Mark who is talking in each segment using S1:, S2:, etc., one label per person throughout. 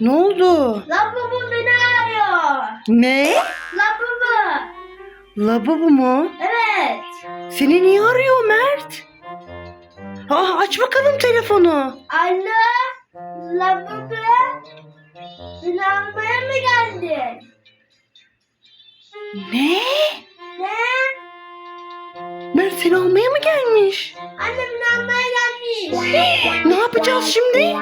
S1: Ne oldu?
S2: Lavabo beni arıyor.
S1: Ne?
S2: Lavabo.
S1: Lavabo mu?
S2: Evet.
S1: Seni niye arıyor Mert? Aa, aç bakalım telefonu.
S2: Anne. Lavabo. Beni almaya mı geldin?
S1: Ne?
S2: Ne?
S1: Mert seni almaya mı gelmiş?
S2: Anne beni almaya gelmiş.
S1: Ne yapacağız şimdi?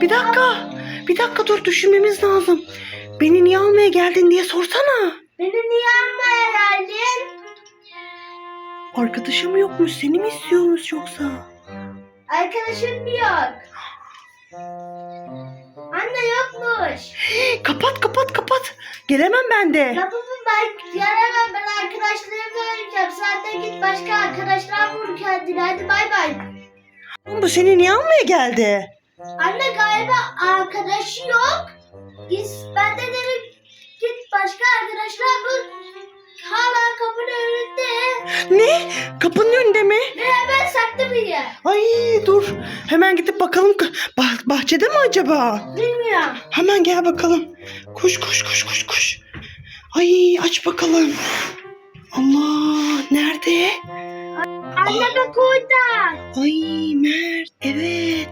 S1: Bir dakika. Bir dakika dur düşünmemiz lazım. Beni niye almaya geldin diye sorsana.
S2: Beni niye almaya geldin?
S1: Arkadaşım yokmuş seni mi istiyormuş yoksa?
S2: Arkadaşım yok. Anne yokmuş.
S1: Kapat kapat kapat. Gelemem ben de.
S2: Lavabo ben gelemem ben arkadaşlarımla oynayacağım. Sen de git başka arkadaşlar bul kendine. Hadi bay bay.
S1: Bu seni niye almaya geldi?
S2: Anne galiba arkadaşı yok. Biz, ben de dedim git başka arkadaşlar bul. Hala kapının önünde.
S1: Ne? Kapının önünde mi?
S2: Ve hemen saklı bir yer.
S1: Ay dur. Hemen gidip bakalım. Bah- bahçede mi acaba?
S2: Bilmiyorum.
S1: Hemen gel bakalım. Koş koş koş koş koş. Ay aç bakalım. Allah nerede?
S2: Anne bak orada.
S1: Ay Mert evet.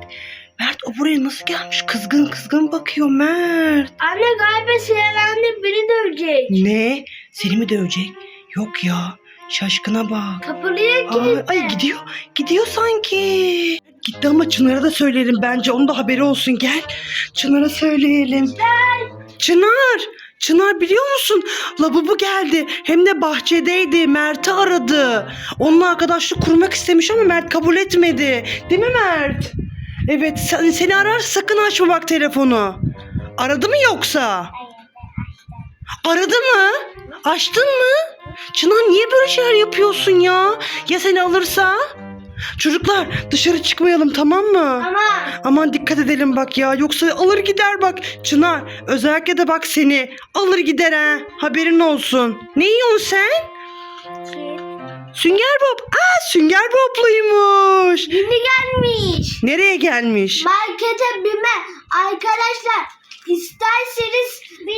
S1: Buraya nasıl gelmiş? Kızgın kızgın bakıyor Mert.
S2: Anne galiba sinirlendi beni dövecek.
S1: Ne? Seni mi dövecek? Yok ya. Şaşkına bak.
S2: Kapılıya
S1: Ay,
S2: kilitli.
S1: ay gidiyor. Gidiyor sanki. Gitti ama Çınar'a da söyleyelim bence. Onun da haberi olsun. Gel. Çınar'a söyleyelim. Çınar. Çınar biliyor musun? Labubu geldi. Hem de bahçedeydi. Mert'i aradı. Onunla arkadaşlık kurmak istemiş ama Mert kabul etmedi. Değil mi Mert? Evet sen, seni arar sakın açma bak telefonu. Aradı mı yoksa? Aradı mı? Açtın mı? Çınar niye böyle şeyler yapıyorsun ya? Ya seni alırsa? Çocuklar dışarı çıkmayalım tamam mı?
S2: Ama
S1: Aman dikkat edelim bak ya. Yoksa alır gider bak. Çınar özellikle de bak seni. Alır gider ha. Haberin olsun. Ne yiyorsun sen? Sünger Bob. Aa Sünger Bob'luymuş.
S2: yeni gelmiş.
S1: Nereye gelmiş?
S2: Markete bime. Arkadaşlar isterseniz bime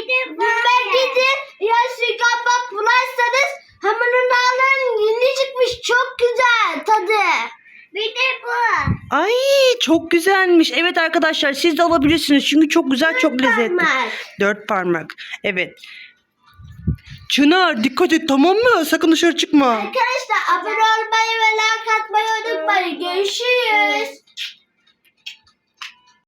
S2: gidin. Ya sigara bularsanız hemen onu alın. Yeni çıkmış çok güzel tadı. Bir de bu.
S1: Ay çok güzelmiş. Evet arkadaşlar siz de alabilirsiniz. Çünkü çok güzel çok lezzetli.
S2: Parmak.
S1: Dört parmak. Evet. Çınar dikkat et tamam mı? Sakın dışarı çıkma.
S2: Arkadaşlar abone olmayı ve like atmayı unutmayın. Görüşürüz.